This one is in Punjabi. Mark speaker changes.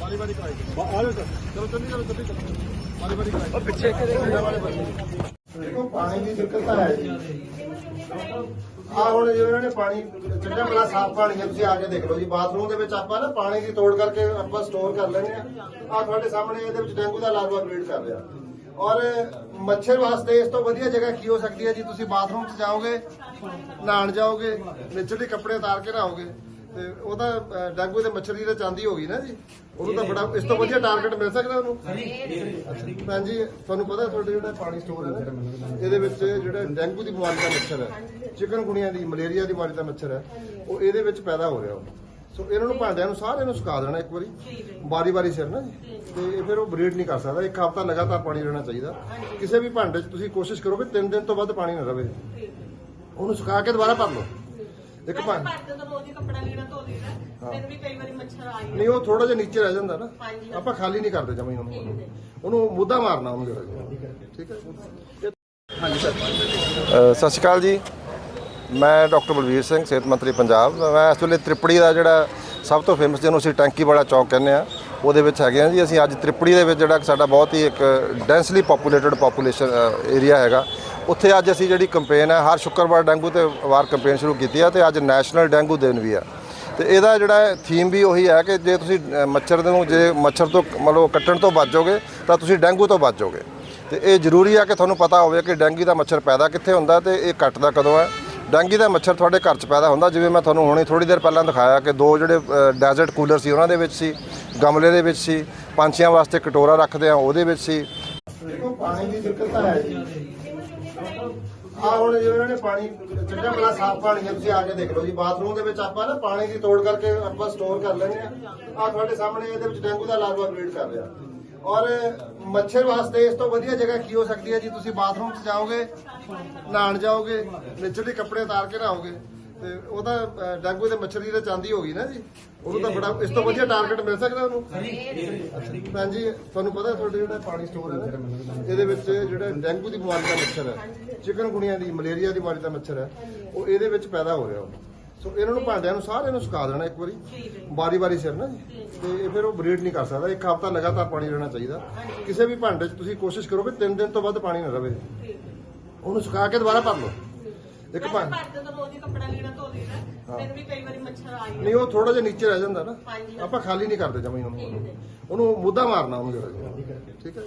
Speaker 1: ਵਾਰੀ ਵਾਰੀ ਕਰਾਈ। ਆ ਜਾਓ ਸਰ ਚਲੋ ਚੱਲੀ ਚਲੋ ਚੱਲੀ ਚਲੋ ਵਾਰੀ ਵਾਰੀ ਕਰਾਈ। ਪਿੱਛੇ
Speaker 2: ਦੇਖੋ ਪਾਣੀ ਦੀ ਦਿੱਕਤ ਤਾਂ ਹੈ ਜੀ। ਆ ਹੁਣ ਜਿਵੇਂ ਇਹਨਾਂ ਨੇ ਪਾਣੀ ਚੰਗਾ ਬੜਾ ਸਾਫ਼ ਪਾਣੀ ਹੈ ਤੁਸੀਂ ਆ ਕੇ ਦੇਖ ਲਓ ਜੀ। ਬਾਥਰੂਮ ਦੇ ਵਿੱਚ ਆਪਾਂ ਨਾ ਪਾਣੀ ਦੀ ਤੋੜ ਕਰਕੇ ਆਪਾਂ ਸਟੋਰ ਕਰ ਲੈਂਦੇ ਆ। ਆ ਤੁਹਾਡੇ ਸਾਹਮਣੇ ਇਹਦੇ ਵਿੱਚ ਡੇਂਗੂ ਦਾ ਲਾਰਵਾ ਬਰੀਡ ਕਰ ਰਿਹਾ। ਔਰ ਮੱਛਰ ਵਾਸਤੇ ਇਸ ਤੋਂ ਵਧੀਆ ਜਗ੍ਹਾ ਕੀ ਹੋ ਸਕਦੀ ਹੈ ਜੀ? ਤੁਸੀਂ ਬਾਥਰੂਮ 'ਚ ਜਾਓਗੇ ਨਹਾਣ ਜਾਓਗੇ ਨਿਚਲੇ ਕੱਪੜੇ ਉਤਾਰ ਕੇ ਨਹਾਓਗੇ ਤੇ ਉਹ ਤਾਂ ਡੇਂਗੂ ਦੇ ਮੱਛਰ ਦੀ ਤਾਂ ਚਾਂਦੀ ਹੋ ਗਈ ਨਾ ਜੀ? ਉਹਨੂੰ ਤਾਂ ਬੜਾ ਇਸ ਤੋਂ ਵਧੀਆ ਟਾਰਗੇਟ ਮਿਲ ਸਕਦਾ ਉਹਨੂੰ? ਭੈਣ ਜੀ ਤੁਹਾਨੂੰ ਪਤਾ ਤੁਹਾਡੇ ਜਿਹੜਾ ਪਾਣੀ ਸਟੋਰ ਹੈ ਨਾ, ਇਹਦੇ ਵਿੱਚ ਜਿਹੜਾ ਡੇਂਗੂ ਦੀ ਬਿਮਾਰੀ ਦਾ ਮੱਛਰ ਹੈ ਚਿਕਨ ਗੁਣੀਆਂ ਦੀ ਮਲੇਰੀਆ ਦੀ ਬਿਮਾਰੀ ਦਾ ਮੱਛਰ ਹੈ ਉਹ ਇਹਦੇ ਵਿੱਚ ਪੈਦਾ ਹੋ ਰਿਹਾ ਉਹ। ਸੋ ਇਹਨਾਂ ਨੂੰ ਭਾਂਡਿਆਂ ਨੂੰ ਸਾਰਿਆਂ ਨੂੰ ਸੁਕਾ ਦੇਣਾ ਇੱਕ ਵਾਰੀ। ਵਾਰੀ ਵਾਰੀ ਸਿਰ ਨਾ ਜੀ। ਤੇ ਫਿਰ ਉਹ ਬਰੀਡ ਨਹੀਂ ਕਰ ਸਕਦਾ। ਇੱਕ ਹਫ਼ਤਾ ਲਗਾਤਾਰ ਪਾਣੀ ਰਹਿਣਾ ਚਾਹੀਦਾ। ਕਿਸੇ ਵੀ ਭਾਂਡੇ 'ਚ ਤੁਸੀਂ ਕੋਸ਼ਿਸ਼ ਕਰੋ ਕਿ 3 ਦਿਨ ਤੋਂ ਵੱਧ ਪਾਣੀ ਨਾ ਰਵੇ। ਉਹਨੂੰ ਸੁਕਾ ਕੇ ਦੁਬਾਰਾ ਭਰ ਲਓ। ਇੱਕ ਭਾਂਡਾ
Speaker 3: ਭਾਂਡੇ ਤੋਂ ਰੋਜ਼ ਹੀ ਕੱਪੜਾ ਲੀੜਾ ਧੋ ਲਈਦਾ। ਫਿਰ ਵੀ ਕਈ ਵਾਰੀ ਮੱਛਰ ਆ
Speaker 2: ਨਹੀਂ ਉਹ ਥੋੜਾ ਜਿਹਾ ਨੀਚੇ ਰਹਿ ਜਾਂਦਾ ਨਾ।
Speaker 3: ਹਾਂਜੀ।
Speaker 2: ਆਪਾਂ ਖਾਲੀ ਨਹੀਂ ਕਰਦੇ ਜਮੀਨ ਉਹਨੂੰ ਉਹਨੂੰ। ਮੁੱਦਾ ਮਾਰਨਾ ਉਹਨੂੰ ਜਿਹੜਾ। ਠੀਕ ਹੈ
Speaker 4: ਅ, ਸਤਿ ਸ਼੍ਰੀ ਅਕਾਲ ਜੀ। ਮੈਂ ਡਾਕਟਰ ਬਲਵੀਰ ਸਿੰਘ, ਸਿਹਤ ਮੰਤਰੀ ਪੰਜਾਬ। ਮੈਂ ਇਸ ਵੇਲੇ ਤ੍ਰਿਪੜੀ ਦਾ ਜਿਹੜਾ ਸਭ ਤੋਂ ਫੇਮਸ ਜਿਹਨੂੰ ਅਸੀਂ ਟੈਂਕੀ ਵਾਲਾ ਚੌਕ ਕਹਿੰਦੇ ਆ ਉਹਦੇ ਵਿੱਚ ਹੈਗੇ ਆ ਜੀ। ਅਸੀਂ ਅੱਜ ਤ੍ਰਿਪੜੀ ਦੇ ਵਿੱਚ ਜਿਹੜਾ ਸਾਡਾ ਬਹੁਤ ਹੀ ਇੱਕ ਡੈਂਸਲੀ ਪੋਪੂਲੇਟਡ ਪੋਪੂਲੇਸ਼ਨ ਏਰੀਆ ਹੈਗਾ। ਉੱਥੇ ਅੱਜ ਅਸੀਂ ਜਿਹੜੀ ਕੰਪੇਨ ਹੈ, ਹਰ ਸ਼ੁੱਕਰਵਾਰ ਡੈਂਗੂ ਤੇ ਵਾਰ ਕੰਪੇਨ ਸ਼ੁਰੂ ਕੀਤੀ ਆ ਤੇ ਅੱਜ ਨੈਸ਼ਨਲ ਡੈਂਗੂ ਦਿਨ ਵੀ ਆ। ਤੇ ਇਹਦਾ ਜਿਹੜਾ ਥੀਮ ਵੀ ਉਹੀ ਹੈ ਕਿ ਜੇ ਤੁਸੀਂ ਮੱਛਰ ਨੂੰ, ਜੇ ਮੱਛਰ ਤੋਂ ਮਤਲਬ ਕੱਟਣ ਤੋਂ ਬਚੋਗੇ, ਤਾਂ ਤੁਸੀਂ ਡੈਂਗੂ ਤੋਂ ਬਚੋਗੇ। ਤੇ ਇਹ ਜ਼ਰੂਰੀ ਆ ਕਿ ਤੁਹਾਨੂੰ ਪਤਾ ਹੋਵੇ ਕਿ ਡੈਂਗੀ ਦਾ ਮੱਛਰ ਪੈਦਾ ਕਿੱਥੇ ਹੁੰਦਾ ਤੇ ਇਹ ਕੱਟਦਾ ਕਦੋਂ ਹੈ। ਡੈਂਗੀ ਦਾ ਮੱਛਰ ਤੁਹਾਡੇ ਘਰ 'ਚ ਪੈਦਾ ਹੁੰਦਾ, ਜਿਵੇਂ ਮੈਂ ਤੁਹਾਨੂੰ ਹੁਣੇ ਥੋੜੀ ਦੇਰ ਪਹਿਲਾਂ ਦਿਖਾਇਆ ਕਿ ਦੋ ਜਿਹੜੇ ਡੈਜ਼ਰਟ ਕੂਲਰ ਸੀ ਉਹਨਾਂ ਦੇ ਵਿੱਚ ਸੀ, ਗਮਲੇ ਦੇ ਵਿੱਚ ਸੀ, ਪੰਛੀਆਂ ਵਾਸਤੇ ਕਟੋਰਾ ਰੱਖਦੇ ਆ, ਉਹਦੇ ਵਿੱਚ ਸੀ।
Speaker 2: ਦੇਖੋ, ਪਾਣੀ ਦੀ ਦਿੱਕਤ ਤਾਂ ਹੈ ਜੀ। ਆ ਹੁਣ ਜਿਵੇਂ ਇਹਨਾਂ ਨੇ ਪਾਣੀ ਚੰਗਾ ਬੜਾ ਸਾਫ਼ ਪਾਣੀ ਹੈ ਤੁਸੀਂ ਆ ਕੇ ਦੇਖ ਲਓ ਜੀ, ਬਾਥਰੂਮ ਦੇ ਵਿੱਚ ਆਪਾਂ ਨਾ ਪਾਣੀ ਦੀ ਤੋੜ ਕਰਕੇ ਆਪਾਂ ਸਟੋਰ ਕਰ ਲੈਂਦੇ ਆ। ਆ ਤੁਹਾਡੇ ਸਾਹਮਣੇ ਇਹਦੇ ਵਿੱਚ ਡੇਂਗੂ ਦਾ ਲਾਰਵਾ ਬਰੀਡ ਕਰ ਰਿਹਾ। ਔਰ ਮੱਛਰ ਵਾਸਤੇ ਇਸ ਤੋਂ ਵਧੀਆ ਜਗ੍ਹਾ ਕੀ ਹੋ ਸਕਦੀ ਹੈ ਜੀ? ਤੁਸੀਂ ਬਾਥਰੂਮ 'ਚ ਜਾਓਗੇ ਨਹਾਣ ਜਾਓਗੇ ਨਿਚਲੇ ਕੱਪੜੇ ਉਤਾਰ ਕੇ ਨਹਾਓਗੇ ਤੇ ਉਹਦਾ ਅ, ਡੇਂਗੂ ਦੇ ਮੱਛਰ ਦੀ ਤਾਂ ਚਾਂਦੀ ਹੋ ਗਈ ਨਾ ਜੀ। ਉਹਨੂੰ ਤਾਂ ਬੜਾ ਇਸ ਤੋਂ ਵਧੀਆ ਟਾਰਗੇਟ ਮਿਲ ਸਕਦਾ ਉਹਨੂੰ। ਭੈਣ ਜੀ ਤੁਹਾਨੂੰ ਪਤਾ ਤੁਹਾਡੇ ਜਿਹੜਾ ਪਾਣੀ ਸਟੋਰ ਹੈ ਇਹਦੇ ਵਿੱਚ ਜਿਹੜਾ ਡੇਂਗੂ ਦੀ ਬਿਮਾਰੀ ਦਾ ਮੱਛਰ ਹੈ ਚਿਕਨ ਗੁਣੀਆਂ ਦੀ ਮਲੇਰੀਆ ਦੀ ਬਿਮਾਰੀ ਦਾ ਮੱਛਰ ਹੈ ਉਹ ਇਹਦੇ ਵਿੱਚ ਪੈਦਾ ਹੋ ਰਿਹਾ ਉਹ ਸੋ ਇਹਨਾਂ ਨੂੰ ਭਾਂਡਿਆਂ ਨੂੰ ਸਾਰਿਆਂ ਨੂੰ ਸੁਕਾ ਦੇਣਾ ਇੱਕ ਵਾਰੀ। ਵਾਰੀ ਵਾਰੀ ਸਿਰ ਨਾ ਜੀ। ਤੇ ਫਿਰ ਉਹ ਬਰੀਡ ਨਹੀਂ ਕਰ ਸਕਦਾ। ਇੱਕ ਹਫ਼ਤਾ ਲਗਾਤਾਰ ਪਾਣੀ ਰਹਿਣਾ ਚਾਹੀਦਾ। ਕਿਸੇ ਵੀ ਭਾਂਡੇ 'ਚ ਤੁਸੀਂ ਕੋਸ਼ਿਸ਼ ਕਰੋ ਕਿ 3 ਦਿਨ ਤੋਂ ਵੱਧ ਪਾਣੀ ਨਾ ਰਵੇ। ਉਹਨੂੰ ਸੁਕਾ ਕੇ ਦੁਬਾਰਾ ਭਰ ਲਓ। ਇੱਕ ਭਾਂਡਾ
Speaker 3: ਭਾਂਡੇ ਤੋਂ ਰੋਜ਼ ਹੀ ਕੱਪੜਾ ਲੀੜਾ ਧੋ ਲਈਦਾ ਫਿਰ ਵੀ ਕਈ ਵਾਰੀ ਮੱਛਰ ਆ
Speaker 2: ਨਹੀਂ ਉਹ ਥੋੜਾ ਜਿਹਾ ਨੀਚੇ ਰਹਿ ਜਾਂਦਾ ਨਾ। ਆਪਾਂ ਖਾਲੀ ਨਹੀਂ ਕਰਦੇ ਜਮੀਨ ਉਹਨੂੰ। ਉਹਨੂੰ ਮੁੱਦਾ ਮਾਰਨਾ ਉਹਨੂੰ ਜਿਹੜਾ। ਠੀਕ ਹੈ।